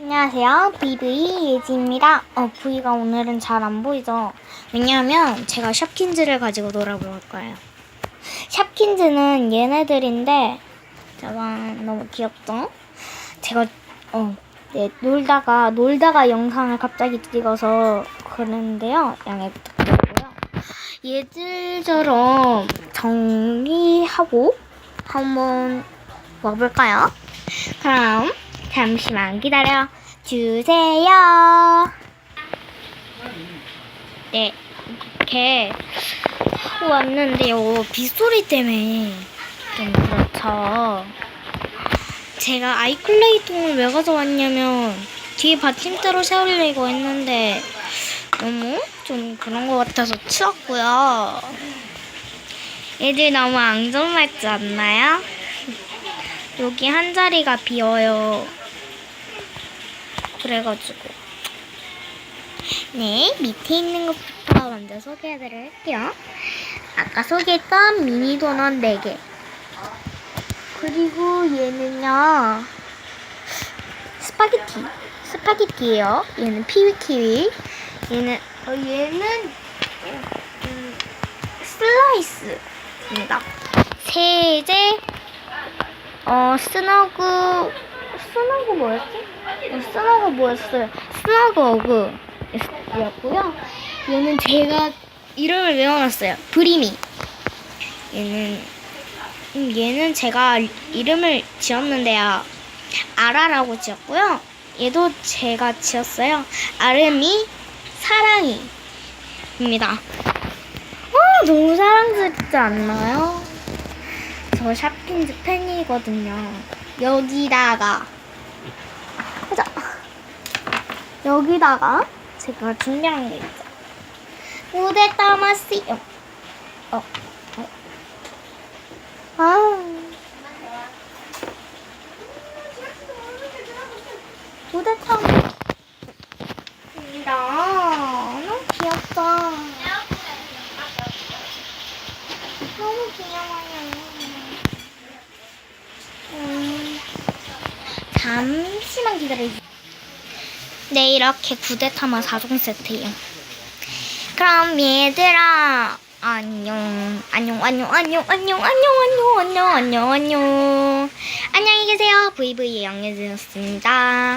안녕하세요. VV 예지입니다. 어, V가 오늘은 잘 안 보이죠? 왜냐하면 제가 샵킨즈를 가지고 놀아볼 거예요. 샵킨즈는 얘네들인데, 잠깐, 너무 귀엽죠? 제가, 어, 네, 놀다가, 놀다가 영상을 갑자기 찍어서 그러는데요. 양해 부탁드리고요. 얘들처럼 정리하고 한번 와볼까요? 그럼 잠시만 기다려 주세요. 네, 이렇게 하고 왔는데요. 빗소리 때문에 좀 그렇죠. 제가 아이클레이 통을 왜 가져왔냐면 뒤에 받침대로 세우려고 했는데 너무 좀 그런 것 같아서 치웠고요. 애들 너무 앙증맞지 않나요? 여기 한 자리가 비어요. 그래가지고. 네, 밑에 있는 것부터 먼저 소개해드릴게요. 아까 소개했던 미니 도넛 4개. 그리고 얘는요, 스파게티. 스파게티예요. 얘는 피위키위. 얘는, 어, 얘는, 음, 슬라이스입니다. 세제, 어, 스너그, 스너그 뭐였지? 어, 스너그 뭐였어요? 스너그 어그였고요. 얘는 제가 이름을 외워놨어요. 브리미. 얘는, 음, 얘는 제가 이름을 지었는데요. 아라라고 지었고요. 얘도 제가 지었어요. 아름이, 사랑이. 입니다. 어, 너무 사랑스럽지 않나요? 저 샵킨즈 팬이거든요. 여기다가 보자. 여기다가 제가 준비한 게 있죠. 무대 따마시. 어, 어, 어. 아. 무대 따마. 입니다. 너무 귀엽다. 너무 귀여워요. 잠시만 기다려주세요. 네, 이렇게 구데타마 4종 세트예요. 그럼 얘들아, 안녕, 안녕, 안녕, 안녕, 안녕, 안녕, 안녕, 안녕, 안녕, 안녕. 안녕히 계세요. VV 양해드렸습니다.